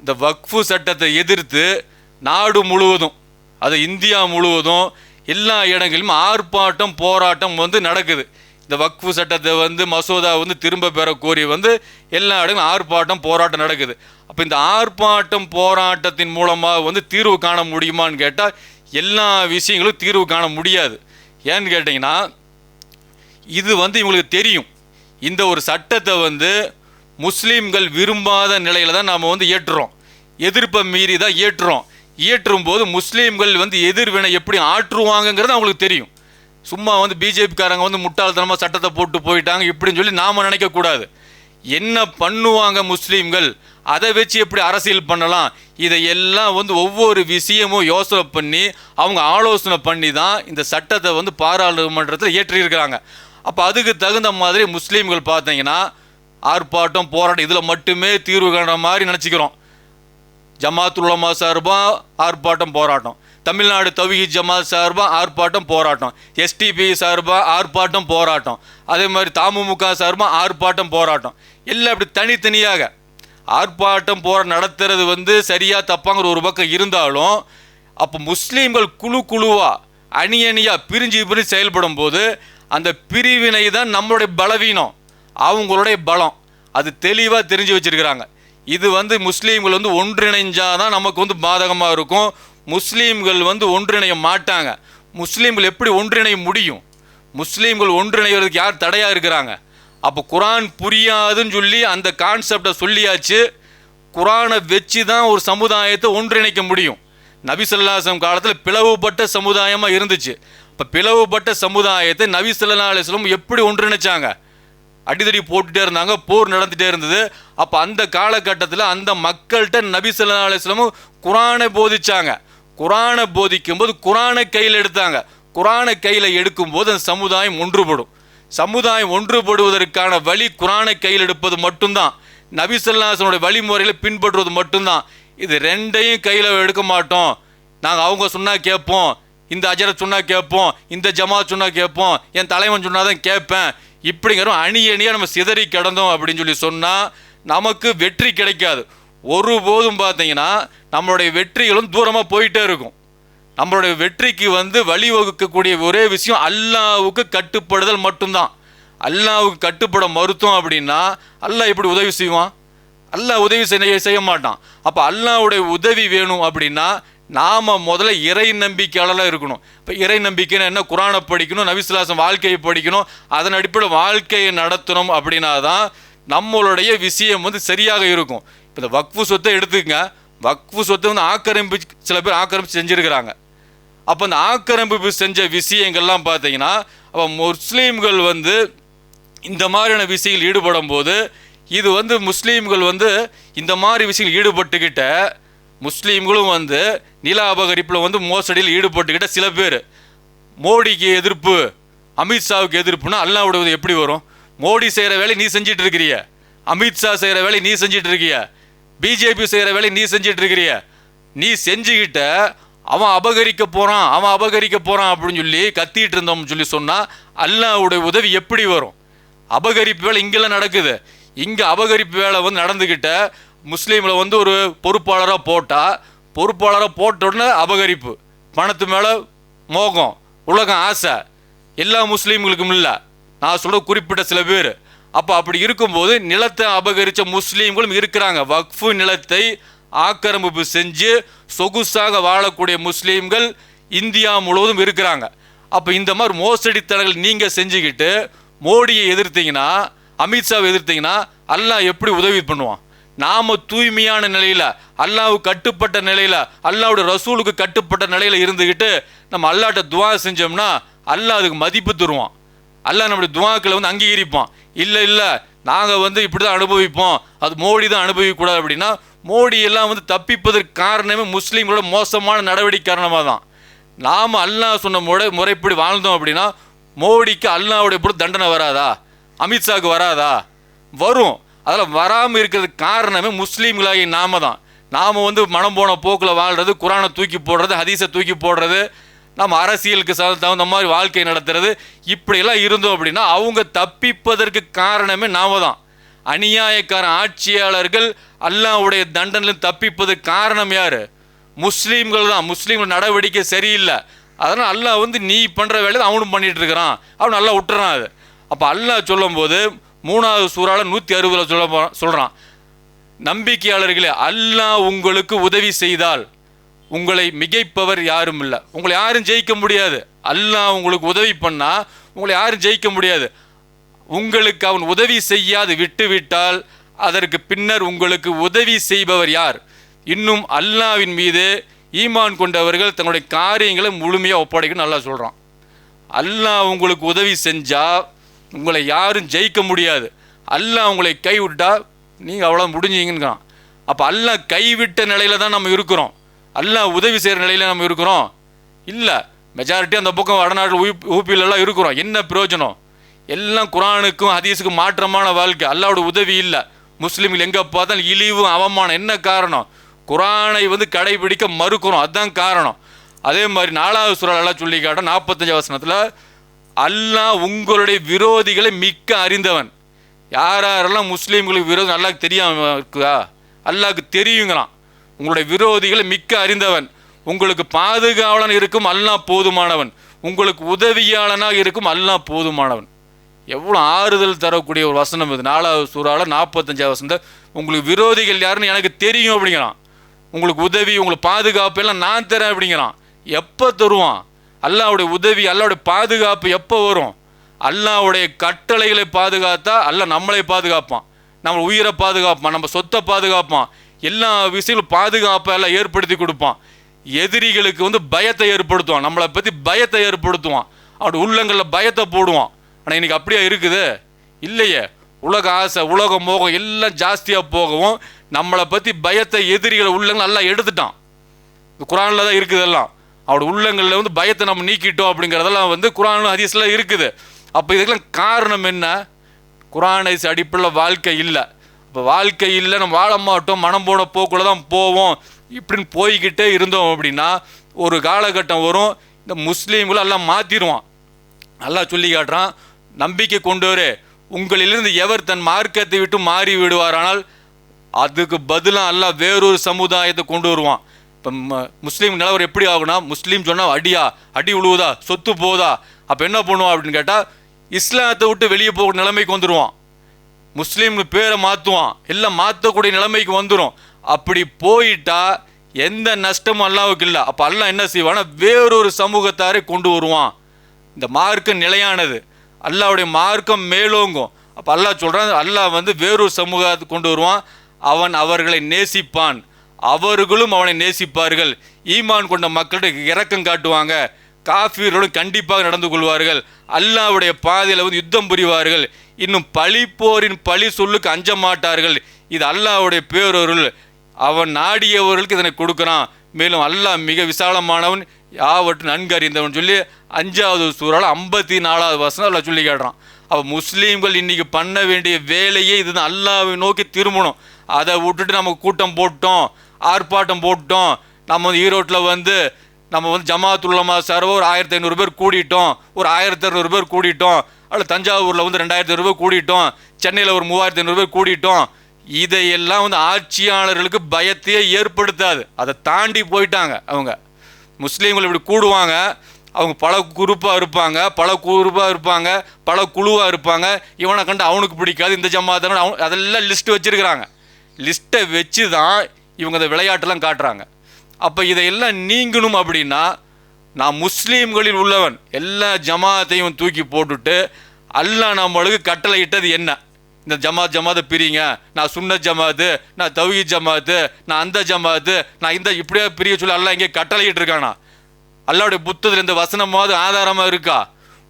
இந்த வக்ஃபு சட்டத்தை எதிர்த்து நாடு முழுவதும் அது இந்தியா முழுவதும் எல்லா இடங்களிலும் ஆர்ப்பாட்டம் போராட்டம் வந்து நடக்குது. இந்த வக்ஃபு சட்டத்தை வந்து மசோதா வந்து திரும்ப பெற கோரி வந்து எல்லா இடங்களும் ஆர்ப்பாட்டம் போராட்டம் நடக்குது. அப்போ இந்த ஆர்ப்பாட்டம் போராட்டத்தின் மூலமாக வந்து தீர்வு காண முடியுமான்னு கேட்டால் எல்லா விஷயங்களும் தீர்வு காண முடியாது. ஏன்னு கேட்டிங்கன்னா இது வந்து இவங்களுக்கு தெரியும். இந்த ஒரு சட்டத்தை வந்து முஸ்லீம்கள் விரும்பாத நிலையில் தான் நாம் வந்து ஏற்றுறோம் எதிர்ப்பை மீறி தான் ஏற்றுறோம் இயற்றும் போது முஸ்லீம்கள் வந்து எதிர்வினை எப்படி ஆற்றுவாங்கங்கிறது அவங்களுக்கு தெரியும். சும்மா வந்து பிஜேபிக்காரங்க வந்து முட்டாள்தனமாக சட்டத்தை போட்டு போயிட்டாங்க இப்படின்னு சொல்லி நாம் நினைக்கக்கூடாது என்ன பண்ணுவாங்க முஸ்லீம்கள்? அதை வச்சு எப்படி அரசியல் பண்ணலாம்? இதை எல்லாம் வந்து ஒவ்வொரு விஷயமும் யோசனை பண்ணி அவங்க ஆலோசனை பண்ணி தான் இந்த சட்டத்தை வந்து பாராளுமன்றத்தில் ஏற்றியிருக்கிறாங்க அப்போ அதுக்கு தகுந்த மாதிரி முஸ்லீம்கள் பார்த்தீங்கன்னா ஆர்ப்பாட்டம் போராட்டம் இதில் மட்டுமே தீர்வு காணுற மாதிரி நினச்சிக்கிறோம். ஜமாத் உலமா சார்பாக ஆர்ப்பாட்டம் போராட்டம். தமிழ்நாடு தவிகி ஜமாத் சார்பாக ஆர்ப்பாட்டம் போராட்டம். எஸ்டிபி சார்பாக ஆர்ப்பாட்டம் போராட்டம். அதே மாதிரி தமுமுக சார்பாக ஆர்ப்பாட்டம் போராட்டம். எல்லாம் இப்படி தனித்தனியாக. ஆர்ப்பாட்டம் போரா நடத்துறது வந்து சரியாக தப்பாங்கிற ஒரு பக்கம் இருந்தாலும் அப்போ முஸ்லீம்கள் குழு குழுவாக அணி அணியாக பிரிஞ்சு பிரிஞ்சு செயல்படும் போது அந்த பிரிவினை தான் நம்மளுடைய பலவீனம். அவங்களுடைய பலம். அது தெளிவாக தெரிஞ்சு வச்சிருக்கிறாங்க. இது வந்து முஸ்லீம்கள் வந்து ஒன்றிணைஞ்சாதான் நமக்கு வந்து பாதகமாக இருக்கும். முஸ்லீம்கள் வந்து ஒன்றிணைய மாட்டாங்க. முஸ்லீம்கள் எப்படி ஒன்றிணைய முடியும்? முஸ்லீம்கள் ஒன்றிணைகிறதுக்கு யார் தடையாக இருக்கிறாங்க? அப்போ குரான் புரியாதுன்னு சொல்லி அந்த கான்செப்டை சொல்லியாச்சு. குரானை வச்சு தான் ஒரு சமுதாயத்தை ஒன்றிணைக்க முடியும். நபிசல்லாசம் காலத்தில் பிளவுபட்ட சமுதாயமாக இருந்துச்சு. இப்போ பிளவுபட்ட சமுதாயத்தை நபி ஸல்லல்லாஹு எப்படி ஒன்றிணைச்சாங்க? அடிதடி போட்டுட்டே இருந்தாங்க போர் நடந்துகிட்டே இருந்தது. அப்போ அந்த காலகட்டத்தில் அந்த மக்கள்கிட்ட நபி ஸல்லல்லாஹு குரானை போதிச்சாங்க. குரானை போதிக்கும்போது குரானை கையில் எடுத்தாங்க. குரானை கையில் எடுக்கும்போது அந்த சமுதாயம் ஒன்றுபடும். சமுதாயம் ஒன்றுபடுவதற்கான வழி குரானை கையில் எடுப்பது மட்டும்தான். நபிசல்லாசனுடைய வழிமுறையில் பின்பற்றுவது மட்டும்தான். இது ரெண்டையும் கையில் எடுக்க மாட்டோம். நாங்கள் அவங்க சொன்னால் கேட்போம். இந்த அஜரத் சொன்னால் கேட்போம் இந்த ஜமாத் சொன்னால் கேட்போம் என் தலைவன் சொன்னால் தான் கேட்பேன். இப்படிங்கிற அணி அணியாக நம்ம சிதறி கிடந்தோம் அப்படின்னு சொல்லி சொன்னால் நமக்கு வெற்றி கிடைக்காது. ஒருபோதும் பார்த்தீங்கன்னா நம்மளுடைய வெற்றிகளும் தூரமாக போயிட்டே இருக்கும். நம்மளுடைய வெற்றிக்கு வந்து வழிவகுக்கக்கூடிய ஒரே விஷயம் அல்லாவுக்கு கட்டுப்படுதல் மட்டும்தான். அல்லாவுக்கு கட்டுப்பட மறுத்தோம் அப்படின்னா அல்லாஹ் இப்படி உதவி செய்வான்? அல்லாஹ் உதவி செய்ய செய்ய மாட்டான். அப்போ அல்லாவுடைய உதவி வேணும் அப்படின்னா நாம் முதல்ல இறை நம்பிக்கையாளராக இருக்கணும். இப்போ இறை நம்பிக்கைன்னு என்ன? குரானை படிக்கணும் நபிசுலாசம் வாழ்க்கையை படிக்கணும் அதன் அடிப்படையில் வாழ்க்கையை நடத்தணும் அப்படின்னா தான் நம்மளுடைய விஷயம் வந்து சரியாக இருக்கும். இப்போ இந்த வக்ஃபு சொத்தை எடுத்துக்கங்க. வக்ஃபு சொத்தை வந்து ஆக்கிரமிப்பு சில பேர் ஆக்கிரமிப்பு செஞ்சுருக்கிறாங்க. அப்போ அந்த ஆக்கிரமிப்பு செஞ்ச விஷயங்கள்லாம் பார்த்தீங்கன்னா அப்போ முஸ்லீம்கள் வந்து இந்த மாதிரியான விஷயங்கள் ஈடுபடும் போது இது வந்து முஸ்லீம்கள் வந்து இந்த மாதிரி விஷயங்கள் ஈடுபட்டுக்கிட்ட முஸ்லீம்களும் வந்து நில அபகரிப்பில் வந்து மோசடியில் ஈடுபட்டுக்கிட்ட சில பேர். மோடிக்கு எதிர்ப்பு அமித்ஷாவுக்கு எதிர்ப்புனா அல்லாவுடைய எப்படி வரும்? மோடி செய்கிற வேலையை நீ செஞ்சிட்டு இருக்கிறிய அமித்ஷா செய்கிற வேலையை நீ செஞ்சிட்டு இருக்கிய பிஜேபி செய்கிற வேலையை நீ செஞ்சிட்டு இருக்கிறிய நீ செஞ்சுக்கிட்ட அவன் அபகரிக்க போகிறான் அவன் அபகரிக்க போகிறான் அப்படின்னு சொல்லி கத்திட்டு இருந்தோம்னு சொல்லி சொன்னால் அல்லாவுடைய உதவி எப்படி வரும்? அபகரிப்பு வேலை இங்கெல்லாம் நடக்குது. இங்கே அபகரிப்பு வேலை வந்து நடந்துக்கிட்ட முஸ்லீமில் வந்து ஒரு பொறுப்பாளராக போட்டால் பொறுப்பாளராக போட்ட உடனே அபகரிப்பு. பணத்து மேலே மோகம் உலகம் ஆசை. எல்லா முஸ்லீம்களுக்கும் இல்லை. நான் சொல்கிற குறிப்பிட்ட சில பேர். அப்போ அப்படி இருக்கும்போது நிலத்தை அபகரித்த முஸ்லீம்களும் இருக்கிறாங்க. வக்ஃபு நிலத்தை ஆக்கிரமிப்பு செஞ்சு சொகுசாக வாழக்கூடிய முஸ்லீம்கள் இந்தியா முழுவதும் இருக்கிறாங்க. அப்போ இந்த மாதிரி மோசடித்தனங்கள் நீங்கள் செஞ்சுக்கிட்டு மோடியை எதிர்த்தீங்கன்னா அமித்ஷாவை எதிர்த்தீங்கன்னா அல்லாஹ் எப்படி உதவி பண்ணுவான்? நாம தூய்மையான நிலையில அல்லாஹ்வுக்கு கட்டுப்பட்ட நிலையில அல்லாவுடைய ரசூலுக்கு கட்டுப்பட்ட நிலையில இருந்துக்கிட்டு நம்ம அல்லாட்ட துவா செஞ்சோம்னா அல்லாஹ் அதுக்கு மதிப்பு தருவான். அல்லா நம்முடைய துவாக்களை வந்து அங்கீகரிப்பான். இல்லை இல்லை நாங்கள் வந்து இப்படி தான் அனுபவிப்போம் அது மோடி தான் அனுபவிக்கக்கூடாது அப்படின்னா மோடி எல்லாம் வந்து தப்பிப்பதற்கு காரணமே முஸ்லீம்களோட மோசமான நடவடிக்கை காரணமாக தான் நாம் அல்லாஹ் சொன்ன முறை முறைப்படி வாழ்ந்தோம் அப்படின்னா மோடிக்கு அல்லாவுடைய எப்படி தண்டனை வராதா? அமித்ஷாவுக்கு வராதா? வரும். அதில் வராமல் இருக்கிறதுக்கு காரணமே முஸ்லீம்களாகிய நாம தான். நாம் வந்து மனம் போன போக்கில் வாழ்கிறது குரானை தூக்கி போடுறது ஹதீஸை தூக்கி போடுறது நம்ம அரசியலுக்கு தகுந்த மாதிரி வாழ்க்கை நடத்துறது இப்படியெல்லாம் இருந்தோம் அப்படின்னா அவங்க தப்பிப்பதற்கு காரணமே நாம தான். அநியாயக்கார ஆட்சியாளர்கள் அல்லாஹ்வுடைய தண்டனையும் தப்பிப்பது காரணம் யார்? முஸ்லீம்கள் தான். முஸ்லீம்கள் நடவடிக்கை சரியில்லை. அதனால் அல்லாஹ் வந்து நீ பண்ணுற வேலையை அவனும் பண்ணிகிட்டு இருக்கிறான். அவன் நல்லா விட்டுறான் அது. அப்போ அல்லாஹ் சொல்லும்போது மூணாவது சூறால நூற்றி அறுபதில் சொல்ல சொல்கிறான் சொல்றான். நம்பிக்கையாளர்களே அல்லாஹ் உங்களுக்கு உதவி செய்தால் உங்களை மிகைப்பவர் யாரும் இல்லை. உங்களை யாரும் ஜெயிக்க முடியாது. அல்லாஹ் உங்களுக்கு உதவி பண்ணா உங்களை யாரும் ஜெயிக்க முடியாது. உங்களுக்கு அவன் உதவி செய்யாது விட்டுவிட்டால் அதற்கு பின்னர் உங்களுக்கு உதவி செய்பவர் யார்? இன்னும் அல்லாவின் மீது ஈமான் கொண்டவர்கள் தன்னுடைய காரியங்களை முழுமையாக ஒப்படைக்கணும் நல்லா சொல்கிறான் அல்லாஹ் உங்களுக்கு உதவி செஞ்சால் உங்களை யாரும் ஜெயிக்க முடியாது. அல்லாஹ் உங்களை கைவிட்டா நீங்கள் அவ்வளோ முடிஞ்சீங்கன்னுறான் அப்போ அல்லாஹ் கைவிட்ட நிலையில தான் நம்ம இருக்கிறோம். அல்லாஹ் உதவி செய்கிற நிலையில் நம்ம இருக்கிறோம். இல்லை மெஜாரிட்டி அந்த பக்கம் வடநாட்டில் ஊப் ஊப்பிலெல்லாம் இருக்கிறோம். என்ன பிரயோஜனம்? எல்லாம் குரானுக்கும் ஹதீஸுக்கும் மாற்றமான வாழ்க்கை. அல்லாவோட உதவி இல்லை. முஸ்லீம்கள் எங்கே பார்த்தாலும் இழிவும் அவமானம். என்ன காரணம்? குரானை வந்து கடைபிடிக்க மறுக்கிறோம் அதுதான் காரணம். அதே மாதிரி நாலாவது சுறாலெல்லாம் சொல்லி காட்ட நாற்பத்தஞ்சு வசனத்தில் அல்லாஹ் உங்களுடைய விரோதிகளை மிக்க அறிந்தவன். யார் யாரெல்லாம் முஸ்லீம்களுக்கு விரோதம் அல்லாஹ்க்கு தெரியாம இருக்குதா? அல்லாஹ்க்கு தெரியுங்கிறான் உங்களுடைய விரோதிகளை மிக்க அறிந்தவன். உங்களுக்கு பாதுகாவலன் இருக்கும் அல்லாஹ் போதுமானவன். உங்களுக்கு உதவியாளனாக இருக்கும் அல்லாஹ் போதுமானவன். எவ்வளோ ஆறுதல் தரக்கூடிய ஒரு வசனம் இது. நாலாவது சூறால நாற்பத்தஞ்சாவது வசனம் உங்களுக்கு விரோதிகள் யாருன்னு எனக்கு தெரியும் அப்படிங்கிறான். உங்களுக்கு உதவி உங்களுக்கு பாதுகாப்பு எல்லாம் நான் தரேன் அப்படிங்கிறான். எப்போ தருவான்? அல்லாவுடைய உதவி அல்லாவுடைய பாதுகாப்பு எப்போ வரும்? அல்லாவுடைய கட்டளைகளை பாதுகாத்தா அல்ல நம்மளை பாதுகாப்பான். நம்ம உயிரை பாதுகாப்பான் நம்ம சொத்தை பாதுகாப்பான். எல்லா விஷயங்களும் பாதுகாப்பை எல்லாம் ஏற்படுத்தி கொடுப்பான். எதிரிகளுக்கு வந்து பயத்தை ஏற்படுத்துவான். நம்மளை பற்றி பயத்தை ஏற்படுத்துவான். அவனுடைய உள்ளங்களில் பயத்தை போடுவான். ஆனால் இன்றைக்கி அப்படியே இருக்குது? இல்லையே. உலக ஆசை உலக மோகம் எல்லாம் ஜாஸ்தியாக போகவும் நம்மளை பற்றி பயத்தை எதிரிகளை உள்ளங்கள் எல்லாம் எடுத்துட்டான். குரானில் தான் இருக்குது எல்லாம். அவரோட உள்ளங்களில் வந்து பயத்தை நம்ம நீக்கிட்டோம் அப்படிங்கிறதெல்லாம் வந்து குரான் ஹதீஸ்லாம் இருக்குது. அப்போ இதுக்கெல்லாம் காரணம் என்ன? குரான் ஹதீஸ் அடிப்படையில் வாழ்க்கை இல்லை. இப்போ வாழ்க்கை இல்லை நம்ம வாழ மாட்டோம் மனம் போன போக்குள்ள தான் போவோம். இப்படின்னு போய்கிட்டே இருந்தோம் அப்படின்னா ஒரு காலகட்டம் வரும் இந்த முஸ்லீம்களை எல்லாம் மாற்றிடுவான் நல்லா சொல்லி காட்டுறான் நம்பிக்கை கொண்டவரே உங்களிலிருந்து எவர் தன் மார்க்கத்தை விட்டு மாறி விடுவாரானால் அதுக்கு பதிலாக எல்லாம் வேறொரு சமுதாயத்தை கொண்டு வருவான். இப்போ முஸ்லீம் நிலவரம் எப்படி ஆகுனா முஸ்லீம் சொன்னால் அடியா அடி உழுவுதா சொத்து போதா அப்போ என்ன பண்ணுவான் அப்படின்னு கேட்டால் இஸ்லாத்தை விட்டு வெளியே போகிற நிலைமைக்கு வந்துடுவான் முஸ்லீம் பேரை மாற்றுவான் இல்லை மாற்றக்கூடிய நிலைமைக்கு வந்துடும் அப்படி போயிட்டா எந்த நஷ்டமும் அல்லாவுக்கு இல்லை. அப்போ அல்லாஹ் என்ன செய்வான்னா வேறொரு சமூகத்தாரை கொண்டு வருவான். இந்த மார்க்கம் நிலையானது. அல்லாவுடைய மார்க்கம் மேலோங்கும். அப்போ அல்லாஹ் சொல்கிறான் அல்லாஹ் வந்து வேறொரு சமூகத்தை கொண்டு வருவான். அவன் அவர்களை நேசிப்பான். அவர்களும் அவனை நேசிப்பார்கள். ஈமான் கொண்ட மக்களுக்கு இரக்கம் காட்டுவாங்க. காஃபீர்களும் கண்டிப்பாக நடந்து கொள்வார்கள். அல்லாவுடைய பாதையில் வந்து யுத்தம் புரிவார்கள். இன்னும் பழிப்போரின் பழி சொல்லுக்கு அஞ்ச மாட்டார்கள். இது அல்லாவுடைய பேரொருள். அவன் நாடியவர்களுக்கு இதனை கொடுக்குறான். மேலும் அல்லாஹ் மிக விசாலமானவன் யாவற்று நன்கு அறிந்தவன் சொல்லி அஞ்சாவது சூறால் ஐம்பத்தி நாலாவது வசனம் அதில் சொல்லி கேட்டுறான் அப்போ முஸ்லீம்கள் இன்றைக்கி பண்ண வேண்டிய வேலையே இதுதான். அல்லாஹ்வை நோக்கி திரும்பணும். அதை விட்டுட்டு நம்ம கூட்டம் போட்டோம் ஆர்ப்பாட்டம் போட்டோம். நம்ம வந்து ஈரோட்டில் வந்து நம்ம வந்து ஜமாத்துல்லமா சார்பா ஒரு ஆயிரத்தி ஐநூறு பேர் கூடிட்டோம். ஒரு ஆயிரத்தி இரநூறு பேர் கூடிட்டோம். அல்ல தஞ்சாவூரில் வந்து ரெண்டாயிரத்தி ஐநூறு பேர் கூடிட்டோம். சென்னையில் ஒரு மூவாயிரத்தி ஐநூறு பேர் கூடிட்டோம். இதையெல்லாம் வந்து ஆட்சியாளர்களுக்கு பயத்தையே ஏற்படுத்தாது. அதை தாண்டி போயிட்டாங்க அவங்க. முஸ்லீம்கள் இப்படி கூடுவாங்க. அவங்க பல குரூப்பாக இருப்பாங்க பல குரூப்பாக இருப்பாங்க பல குழுவாக இருப்பாங்க. இவனை கண்டு அவனுக்கு பிடிக்காது இந்த ஜமாத்தன அவன் அதெல்லாம் லிஸ்ட்டு வச்சுருக்கிறாங்க. லிஸ்ட்டை வச்சு தான் இவங்க இந்த விளையாட்டெல்லாம் காட்டுறாங்க. அப்போ இதையெல்லாம் நீங்கணும் அப்படின்னா நான் முஸ்லீம்களில் உள்ளவன் எல்லா ஜமாத்தையும் தூக்கி போட்டுட்டு அல்லா நம்மளுக்கு கட்டளை இட்டது என்ன? இந்த ஜமாத் ஜமாத்தை பிரிங்க. நான் சுன்ன ஜமாத்து நான் தௌஹி ஜமாத்து நான் அந்த ஜமாத்து நான் இந்த இப்படியே பிரிய சொல்லி அல்லாஹ் இங்கே கட்டளையிட்டு இருக்கானா அல்லாவுடைய புத்தத்தில் இந்த வசனமாவது ஆதாரமாக இருக்கா?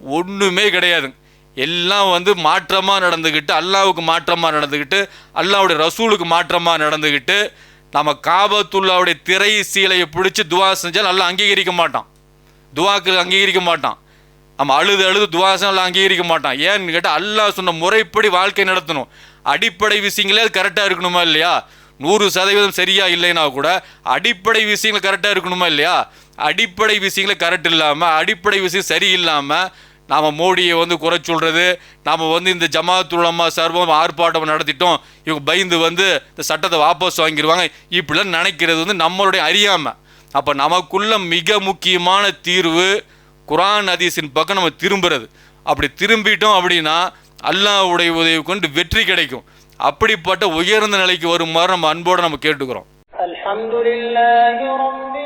ஒன்றுமே கிடையாது. எல்லாம் வந்து மாற்றமாக நடந்துக்கிட்டு அல்லாவுக்கு மாற்றமாக நடந்துக்கிட்டு அல்லாவுடைய ரசூலுக்கு மாற்றமாக நடந்துக்கிட்டு நம்ம காபத்துல்லாவுடைய திரை சீலையை பிடிச்சி துவா செஞ்சால் நல்லா அங்கீகரிக்க மாட்டான். துவாக்கு அங்கீகரிக்க மாட்டான். நம்ம அழுது அழுது துவாசம் எல்லாம் அங்கீகரிக்க மாட்டான். ஏன்னு கேட்டால் அல்லாஹ் சொன்ன முறைப்படி வாழ்க்கை நடத்தணும். அடிப்படை விஷயங்களே அது கரெக்டாக இருக்கணுமா இல்லையா? நூறு சதவீதம் சரியா இல்லைன்னா கூட அடிப்படை விஷயங்கள் கரெக்டாக இருக்கணுமா இல்லையா? அடிப்படை விஷயங்களை கரெக்ட் இல்லாமல் அடிப்படை விஷயம் சரியில்லாமல் நாம் மோடியை வந்து குறை சொல்கிறது நாம் வந்து இந்த ஜமாத்துலமா சர்வம் ஆர்ப்பாட்டம் நடத்திட்டோம். இவங்க பயந்து வந்து இந்த சட்டத்தை வாபஸ் வாங்கிடுவாங்க இப்படிலாம் நினைக்கிறது வந்து நம்மளுடைய அறியாமல் அப்போ நமக்குள்ள மிக முக்கியமான தீர்வு குரான் அதிசின் பக்கம் நம்ம திரும்புறது. அப்படி திரும்பிட்டோம் அப்படின்னா அல்லாவுடைய உதவி கொண்டு வெற்றி கிடைக்கும். அப்படிப்பட்ட உயர்ந்த நிலைக்கு வருமாறு நம்ம அன்போடு நம்ம கேட்டுக்கிறோம். அல்ஹம்துலில்லாஹி ரப்பி